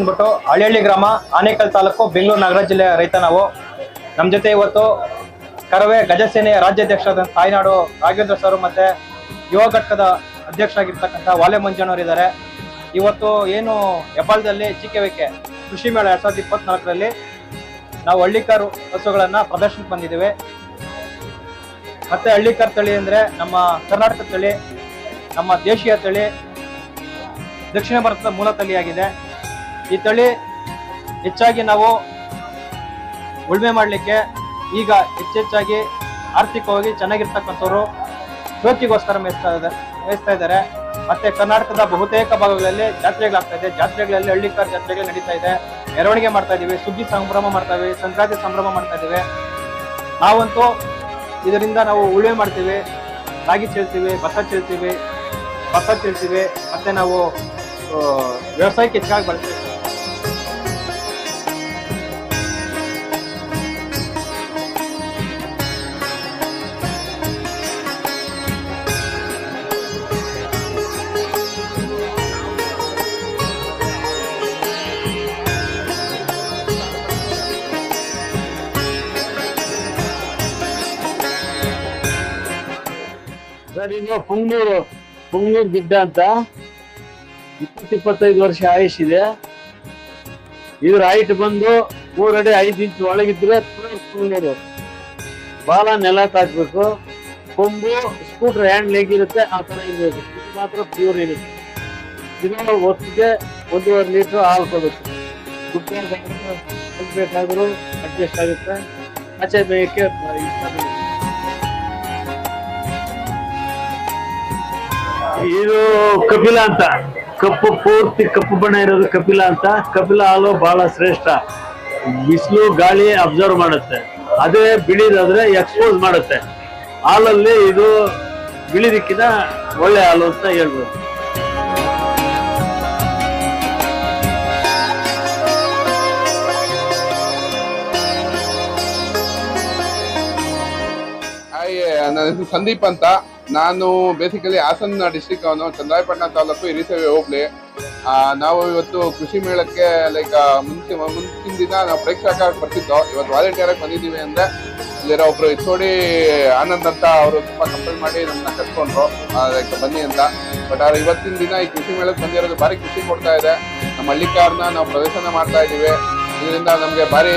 ಅಂದ್ಬಿಟ್ಟು ಹಳ್ಳಿಹಳ್ಳಿ ಗ್ರಾಮ, ಆನೇಕಲ್ ತಾಲೂಕು, ಬೆಂಗಳೂರು ನಗರ ಜಿಲ್ಲೆಯ ರೈತ ನಾವು. ನಮ್ಮ ಜೊತೆ ಇವತ್ತು ಕರವೇ ಗಜಸೇನೆಯ ರಾಜ್ಯಾಧ್ಯಕ್ಷ ತಾಯ್ನಾಡು ರಾಘವೇಂದ್ರ ಸರ್ ಮತ್ತೆ ಯುವ ಘಟಕದ ಅಧ್ಯಕ್ಷರಾಗಿರ್ತಕ್ಕಂಥ ವಾಲೆ ಮಂಜಣ್ಣವರು ಇದ್ದಾರೆ. ಇವತ್ತು ಏನು ಹೆಬ್ಬಾಳದಲ್ಲಿ ಚಿಕ್ಕವೇಕೆ ಕೃಷಿ ಮೇಳ ಎರಡ್ ಸಾವಿರದ ಇಪ್ಪತ್ನಾಲ್ಕರಲ್ಲಿ ನಾವು ಹಳ್ಳಿಕಾರು ಹಸುಗಳನ್ನ ಪ್ರದರ್ಶನಕ್ಕೆ ಬಂದಿದ್ದೇವೆ. ಮತ್ತೆ ಹಳ್ಳಿಕಾರ್ ತಳಿ ಅಂದ್ರೆ ನಮ್ಮ ಕರ್ನಾಟಕ ತಳಿ, ನಮ್ಮ ದೇಶೀಯ ತಳಿ, ದಕ್ಷಿಣ ಭಾರತದ ಮೂಲ ತಳಿಯಾಗಿದೆ. ಈ ತಳಿ ಹೆಚ್ಚಾಗಿ ನಾವು ಉಳುಮೆ ಮಾಡಲಿಕ್ಕೆ ಈಗ ಹೆಚ್ಚೆಚ್ಚಾಗಿ ಆರ್ಥಿಕವಾಗಿ ಚೆನ್ನಾಗಿರ್ತಕ್ಕಂಥವ್ರು ಜ್ಯೋತಿಗೋಸ್ಕರ ಮೇಯಿಸ್ತಾ ಇದ್ದಾರೆ ಮೇಯಿಸ್ತಾ ಇದ್ದಾರೆ. ಮತ್ತೆ ಕರ್ನಾಟಕದ ಬಹುತೇಕ ಭಾಗಗಳಲ್ಲಿ ಜಾತ್ರೆಗಳಾಗ್ತಾ ಇದೆ. ಜಾತ್ರೆಗಳಲ್ಲಿ ಹಳ್ಳಿಕಾರ ಜಾತ್ರೆಗಳು ನಡೀತಾ ಇದೆ. ಮೆರವಣಿಗೆ ಮಾಡ್ತಾ ಇದೀವಿ, ಸುಗ್ಗಿ ಸಂಭ್ರಮ ಮಾಡ್ತಾ ಇದೀವಿ, ಸಂಕ್ರಾಂತಿ ಸಂಭ್ರಮ ಮಾಡ್ತಾ ಇದೀವಿ. ನಾವಂತೂ ಇದರಿಂದ ನಾವು ಉಳುಮೆ ಮಾಡ್ತೀವಿ, ರಾಗಿ ಚೆಲ್ತೀವಿ, ಭತ್ತ ಚೆಲ್ತೀವಿ ಭತ್ತ ಚೆಲ್ತೀವಿ. ಮತ್ತೆ ನಾವು ವ್ಯವಸಾಯಕ್ಕೆ ಹೆಚ್ಚಾಗಿ ಬಳಸ್ತೀವಿ. ಸರ್, ಇನ್ನು ಪುಂಗ್ನೂರು ಪುಂಗ್ನೂರು ಗಿಡ್ಡ ಅಂತ ಇಪ್ಪತ್ತು ಇಪ್ಪತ್ತೈದು ವರ್ಷ ಆಯುಷ್ ಇದೆ. ಇದ್ರ ಹೈಟ್ ಬಂದು ಮೂರಡಿ ಐದು ಇಂಚ್ ಒಳಗಿದ್ರೆ ಪುಂಗೂರು ಬಾಲ ನೆಲ ತಾಕ್ಬೇಕು. ಕೊಂಬು, ಸ್ಕೂಟರ್ ಹ್ಯಾಂಡ್ ಲೆಗ್ ಇರುತ್ತೆ, ಆ ತರ ಇರಬೇಕು ಇದು. ಮಾತ್ರ ಪ್ಯೂರ್ ಇರುತ್ತೆ ಇದು ಒತ್ತಿಗೆ ಒಂದೂವರೆ ಲೀಟ್ರ್ ಹಾಲು ಕೊಡುತ್ತೆ. ಬೇಕಾದ್ರೂ ಅಡ್ಜಸ್ಟ್ ಆಗುತ್ತೆ. ಆಚೆ ಬೇಕೇ ಇಷ್ಟ. ಇದು ಕಪಿಲ ಅಂತ. ಕಪ್ಪು ಪೂರ್ತಿ ಕಪ್ಪು ಬಣ್ಣ ಇರೋದು ಕಪಿಲ ಅಂತ. ಕಪಿಲ ಹಾಲು ಬಹಳ ಶ್ರೇಷ್ಠ. ಬಿಸಿಲು, ಗಾಳಿ ಅಬ್ಸರ್ವ್ ಮಾಡುತ್ತೆ. ಅದೇ ಬಿಳಿದಾದ್ರೆ ಎಕ್ಸ್ಪೋಸ್ ಮಾಡುತ್ತೆ. ಹಾಲಲ್ಲಿ ಇದು ಬಿಳಿದಕ್ಕಿಂತ ಒಳ್ಳೆ ಹಾಲು ಅಂತ ಹೇಳ್ಬೋದು. ಸಂದೀಪ್ ಅಂತ. ನಾನು ಬೇಸಿಕಲಿ ಹಾಸನ ಡಿಸ್ಟಿಕ್ ಅವನು, ಚಂದ್ರಾಯಪಟ್ಟಣ ತಾಲೂಕು ಹಿರಿಸೇವೆ ಹೋಗ್ಲಿ ನಾವು ಇವತ್ತು ಕೃಷಿ ಮೇಳಕ್ಕೆ ಲೈಕ್ ಮುಂಚೆ, ಮುಂಚಿನ ದಿನ ನಾವು ಪ್ರೇಕ್ಷಕ ಬರ್ತಿದ್ದೋ, ಇವತ್ತು ವಾಲಂಟಿಯರ್ ಆಗಿ ಬಂದಿದ್ದೀವಿ ಅಂದ್ರೆ ಇಲ್ಲಿರೋ ಒಬ್ರು ಎಚ್ ಡಿ ಆನಂದ್ ಅಂತ ಅವರು ತುಂಬಾ ಕಂಪೇರ್ ಮಾಡಿ ನಮ್ಮನ್ನ ಕರ್ಕೊಂಡ್ರು. ಲೈಕ್ ಬನ್ನಿ ಅಂತ. ಬಟ್ ಅವ್ರು ಇವತ್ತಿನ ದಿನ ಈ ಕೃಷಿ ಮೇಳಕ್ಕೆ ಬಂದಿರೋದು ಭಾರಿ ಖುಷಿ ಕೊಡ್ತಾ ಇದೆ. ನಮ್ಮ ಹಳ್ಳಿಕಾರನ್ನ ನಾವು ಪ್ರದರ್ಶನ ಮಾಡ್ತಾ ಇದ್ದೀವಿ. ಇದರಿಂದ ನಮಗೆ ಭಾರಿ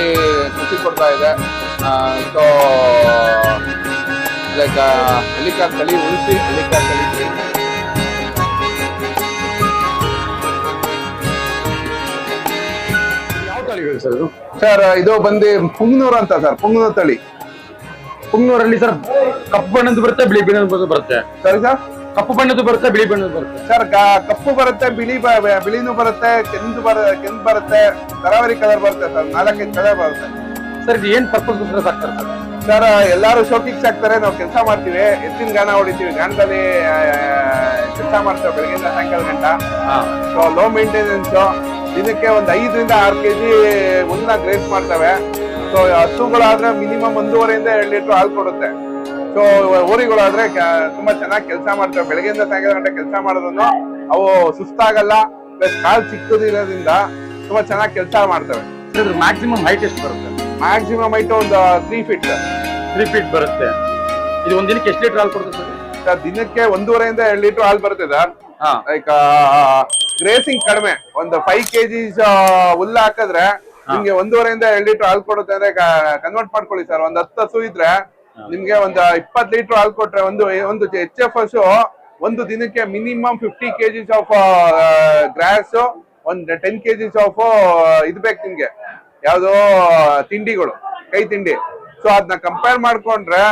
ಖುಷಿ ಕೊಡ್ತಾ ಇದೆ. ಸೊ ಲೈಕ್ ತಳಿ ಉಳಿಸಿ ತಳಿಗಳು ಸರ್ ಇದು? ಸರ್ ಇದು ಬಂದು ಪುಂಗ್ನೂರ್ ಅಂತ ಸರ್ ಪುಂಗ್ನೂರ್ ತಳಿ. ಪುಂಗ್ನೂರಲ್ಲಿ ಸರ್ ಕಪ್ಪು ಬಣ್ಣದ್ದು ಬರುತ್ತೆ ಬಿಳಿ ಬಣ್ಣದ್ದು ಬರುತ್ತೆ. ಸರಿ ಸರ್. ಕಪ್ಪು ಬಣ್ಣದ್ದು ಬರುತ್ತೆ ಬಿಳಿ ಬಣ್ಣದ್ದು ಬರುತ್ತೆ. ಸರ್ ಕ- ಕಪ್ಪು ಬರುತ್ತೆ ಬಿಳಿ ಬಿಳಿನೂ ಬರುತ್ತೆ ಕೆಂದು ಬರ ಕೆಂದು ಬರುತ್ತೆ ತರಾವರಿ ಕಲರ್ ಬರುತ್ತೆ ಸರ್ ನಾಲ್ಕೈದು ಕಲರ್ ಬರುತ್ತೆ. ಸರ್ ಇದು ಏನ್ ಪರ್ಪಸ್ ಸಾಕ್ತಾರೆ ಸರ್? ಸರ್ ಎಲ್ಲಾರು ಶೋಕಿಗೆ ಆಗ್ತಾರೆ. ನಾವು ಕೆಲಸ ಮಾಡ್ತೀವಿ. ಎತ್ತಿನ ಗಾನ ಹೊಡಿತೀವಿ. ಗಾನದಲ್ಲಿ ಕೆಲಸ ಮಾಡ್ತೇವೆ ಬೆಳಗ್ಗೆಯಿಂದ ಸಾಯಂಕಾಲ ಗಂಟ. ಸೊ ಲೋ ಮೇಂಟೆನೆನ್ಸ್ ದಿನಕ್ಕೆ ಒಂದು ಐದರಿಂದ ಆರು ಕೆಜಿ ಹುಲ್ಲನ್ನ ಗ್ರೇಸ್ ಮಾಡ್ತವೆ. ಸೊ ಹಸುಗಳಾದ್ರೆ ಮಿನಿಮಮ್ ಒಂದೂವರೆಯಿಂದ ಎರಡು ಲೀಟರ್ ಹಾಲು ಕೊಡುತ್ತೆ. ಸೊ ಊರಿಗಳಾದ್ರೆ ಕ- ತುಂಬಾ ಚೆನ್ನಾಗಿ ಕೆಲಸ ಮಾಡ್ತೇವೆ. ಬೆಳಗ್ಗೆಯಿಂದ ಸಾಯಂಕಾಲ ಗಂಟೆ ಕೆಲಸ ಮಾಡೋದನ್ನು ಅವು ಸುಸ್ತಾಗಲ್ಲ. ಪ್ಲಸ್ ಕಾಲು ಚಿಕ್ಕದಿರೋದ್ರಿಂದ ತುಂಬಾ ಚೆನ್ನಾಗಿ ಕೆಲಸ ಮಾಡ್ತವೆ. ಮ್ಯಾಕ್ಸಿಮಮ್ ಹೈಟ್ ಎಷ್ಟು ಬರುತ್ತೆ? ಮ್ಯಾಕ್ಸಿಮಮ್ ಐಟು ಒಂದು ತ್ರೀ ಫೀಟ್ ತ್ರೀ ಫೀಟ್ ಬರುತ್ತೆ. ಇದು ಒಂದ್ ದಿನಕ್ಕೆ ಎಷ್ಟು ಲೀಟರ್ ಹಾಲು ಕೊಡುತ್ತೆ ಸರ್? ದಿನಕ್ಕೆ ಒಂದೂವರೆಯಿಂದ ಎರಡು ಲೀಟರ್ ಹಾಲು ಬರುತ್ತೆ ಸರ್ ಹಾ. ಲೈಕ್ ಗ್ರೇಸಿಂಗ್ ಕಡಿಮೆ. ಒಂದು ಫೈವ್ ಕೆಜಿಸ್ ಹುಲ್ಲು ಹಾಕಿದ್ರೆ ನಿಮ್ಗೆ ಒಂದೂವರೆಯಿಂದ ಎರಡು ಲೀಟರ್ ಹಾಲು ಕೊಡುತ್ತೆ ಅಂದ್ರೆ ಕನ್ವರ್ಟ್ ಮಾಡ್ಕೊಳ್ಳಿ ಸರ್ ಒಂದ್ ಹತ್ತು ಹಸು ಇದ್ರೆ ನಿಮ್ಗೆ ಒಂದ್ ಇಪ್ಪತ್ ಲೀಟರ್ ಹಾಲು ಕೊಟ್ರೆ ಒಂದು ಒಂದು ಎಚ್ ಎಫ್ ಹಸು ಒಂದು ದಿನಕ್ಕೆ minimum fifty kgs of grass ಒಂದ್ ಟೆನ್ ಕೆಜಿಸ್ ಆಫ್ ಇದ್ಬೇಕು ನಿಮ್ಗೆ. ಯಾವ್ದೋ ತಿಂಡಿಗಳು, ಕೈ ತಿಂಡಿ. ಸೊ ಅದನ್ನ ಕಂಪೇರ್ ಮಾಡ್ಕೊಂಡ್ರೆ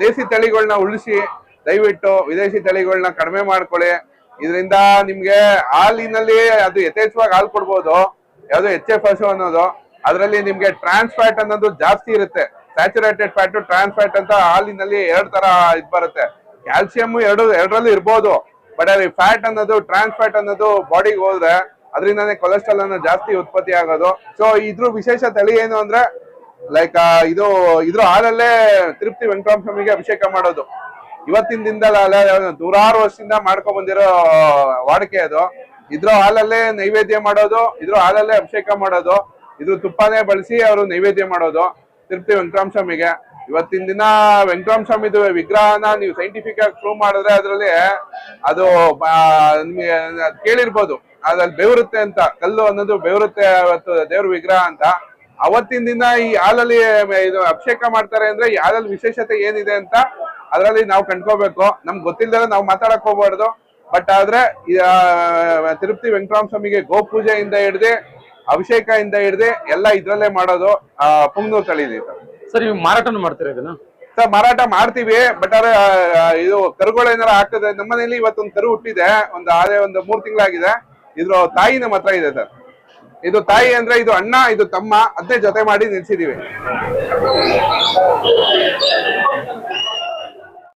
ದೇಸಿ ತಳಿಗಳನ್ನ ಉಳಿಸಿ, ದಯವಿಟ್ಟು ವಿದೇಶಿ ತಳಿಗಳನ್ನ ಕಡಿಮೆ ಮಾಡ್ಕೊಳ್ಳಿ. ಇದರಿಂದ ನಿಮ್ಗೆ ಹಾಲಿನಲ್ಲಿ ಅದು ಯಥೇಚ್ಛವಾಗಿ ಹಾಲು ಕೊಡ್ಬೋದು, ಯಾವ್ದು ಎಚ್ ಎಫ್ ಹಸು ಅನ್ನೋದು. ಅದರಲ್ಲಿ ನಿಮ್ಗೆ ಟ್ರಾನ್ಸ್ ಫ್ಯಾಟ್ ಅನ್ನೋದು ಜಾಸ್ತಿ ಇರುತ್ತೆ. ಸ್ಯಾಚುರೇಟೆಡ್ ಫ್ಯಾಟ್ ಟ್ರಾನ್ಸ್ ಫ್ಯಾಟ್ ಅಂತ ಹಾಲಿನಲ್ಲಿ ಎರಡು ತರ ಇದು ಬರುತ್ತೆ. ಕ್ಯಾಲ್ಸಿಯಂ ಎರಡು, ಎರಡರಲ್ಲೂ ಇರ್ಬೋದು. ಬಟ್ ಅಲ್ಲಿ ಫ್ಯಾಟ್ ಅನ್ನೋದು ಟ್ರಾನ್ಸ್ ಫ್ಯಾಟ್ ಅನ್ನೋದು ಬಾಡಿಗೆ ಹೋದ್ರೆ ಅದರಿಂದಾನೇ ಕೊಲೆಸ್ಟ್ರಾಲ್ ಅನ್ನ ಜಾಸ್ತಿ ಉತ್ಪತ್ತಿ ಆಗೋದು. ಸೊ ಇದ್ರ ವಿಶೇಷ ತಳಿ ಏನು ಅಂದ್ರೆ ಲೈಕ್ ಇದು ಇದ್ರ ಹಾಲಲ್ಲೇ ತಿರುಪ್ತಿ ವೆಂಕಟರಾಮ ಸ್ವಾಮಿಗೆ ಅಭಿಷೇಕ ಮಾಡೋದು. ಇವತ್ತಿನ ದಿನದಲ್ಲ ನೂರಾರು ವರ್ಷದಿಂದ ಮಾಡ್ಕೊಂಡ್ ಬಂದಿರೋ ವಾಡಿಕೆ ಅದು. ಇದ್ರ ಹಾಲಲ್ಲೇ ನೈವೇದ್ಯ ಮಾಡೋದು ಇದ್ರ ಹಾಲಲ್ಲೇ ಅಭಿಷೇಕ ಮಾಡೋದು ಇದ್ರ ತುಪ್ಪನೇ ಬಳಸಿ ಅವರು ನೈವೇದ್ಯ ಮಾಡೋದು ತಿರುಪತಿ ವೆಂಕಟರಾಮ ಸ್ವಾಮಿಗೆ ಇವತ್ತಿನ ದಿನ ವೆಂಕಟರಾಮ ಸ್ವಾಮಿದು ವಿಗ್ರಹನ ನೀವು ಸೈಂಟಿಫಿಕ್ ಆಗಿ ಪ್ರೂವ್ ಮಾಡಿದ್ರೆ ಅದರಲ್ಲಿ ಅದು ಆ, ಕೇಳಿರ್ಬೋದು. ಅದ್ರಲ್ಲಿ ಬೆವರುತ್ತೆ ಅಂತ ಕಲ್ಲು ಅನ್ನೋದು ಬೆವರುತ್ತೆ ಅವತ್ತು ದೇವ್ರ ವಿಗ್ರಹ ಅಂತ. ಅವತ್ತಿನ ದಿನ ಈ ಹಾಲಲ್ಲಿ ಇದು ಅಭಿಷೇಕ ಮಾಡ್ತಾರೆ ಅಂದ್ರೆ ಈ ಹಾಲಲ್ಲಿ ವಿಶೇಷತೆ ಏನಿದೆ ಅಂತ ಅದರಲ್ಲಿ ನಾವು ಕಂಡ್ಕೋಬೇಕು. ನಮ್ಗೆ ಗೊತ್ತಿಲ್ಲದೆ ನಾವು ಮಾತಾಡಕ್ ಹೋಗ್ಬಾರ್ದು. ಬಟ್ ಆದ್ರೆ ತಿರುಪತಿ ವೆಂಕಟರಾಮ ಸ್ವಾಮಿಗೆ ಗೋಪೂಜೆಯಿಂದ ಹಿಡ್ದು ಅಭಿಷೇಕ ಇಂದ ಹಿಡ್ದು ಎಲ್ಲ ಇದ್ರಲ್ಲೇ ಮಾಡೋದು ಆ ಪುಂಗ್ನೂರ್ ತಳಿ ಸರ್ ನೀವು ಮಾರಾಟನೂ ಮಾಡ್ತೀರಾ ಇದನ್ನ? ಸರ್ ಮಾರಾಟ ಮಾಡ್ತೀವಿ ಬಟ್ ಆದ್ರೆ ಇದು ಕರುಗಳು ಏನಾರ ಆಗ್ತದೆ ನಮ್ಮನೇಲಿ ಇವತ್ತೊಂದು ಕರು ಹುಟ್ಟಿದೆ ಒಂದು ಆದ್ರೆ ಒಂದು ಮೂರ್ ತಿಂಗಳಾಗಿದೆ. ಇದ್ರ ತಾಯಿ ನಮ್ಮ ಹತ್ರ ಇದೆ ಸರ್. ಇದು ತಾಯಿ ಅಂದ್ರೆ ಇದು ಅಣ್ಣ, ಇದು ತಮ್ಮ ಅದನ್ನೇ ಜೊತೆ ಮಾಡಿ ನಿಲ್ಸಿದೀವಿ.